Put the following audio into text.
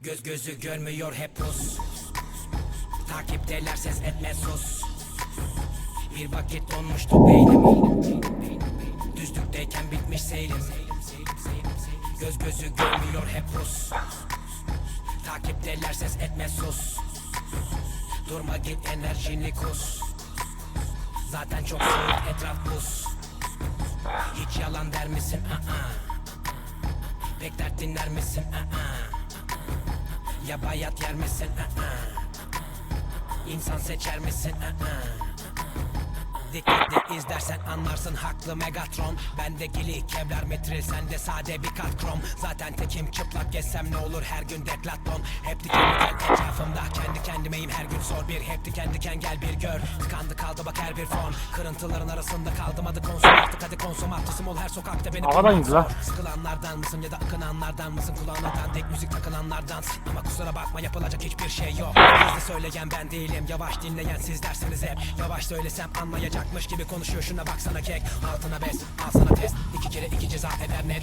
Göz gözü görmüyor hep pus Takipteler ses etme sus Bir vakit donmuştu beynim Düzlükteyken bitmiş seyrim Göz gözü görmüyor hep pus Takipteler ses etme sus Durma git enerjini kus Zaten çok soğuk etraf buz Hiç yalan der misin? Aa. Pek dert dinler misin? Aa. Ya bayat yer misin? İnsan seçer misin? Dikkatli izlersen anlarsın haklı Megatron. Bende gili kevlar metril sende sade bir kat krom. Zaten tekim çıplak gezsem ne olur her gün deklaton Hep diken diken etrafımda kendimeyim her gün sor bir Hep diken diken gel bir gör. Tıkandı kaldı bak her bir fon Kırıntıların arasında kaldım hadi konsum artık hadi konsum artısım ol her sokakta beni Havadan indi lan. zor. Sıkılanlardan mısın ya da akınanlardan mısın? Kulağına tek müzik takılanlardan. Ama kusura bakma yapılacak hiçbir şey yok. Hızlı söyleyen ben değilim. Yavaş dinleyen siz dersiniz hep. Yavaş söylesem anlayacakmış gibi konuşuyor. Şuna baksana kek. Altına bes al sana test. İki kere iki ceza eder net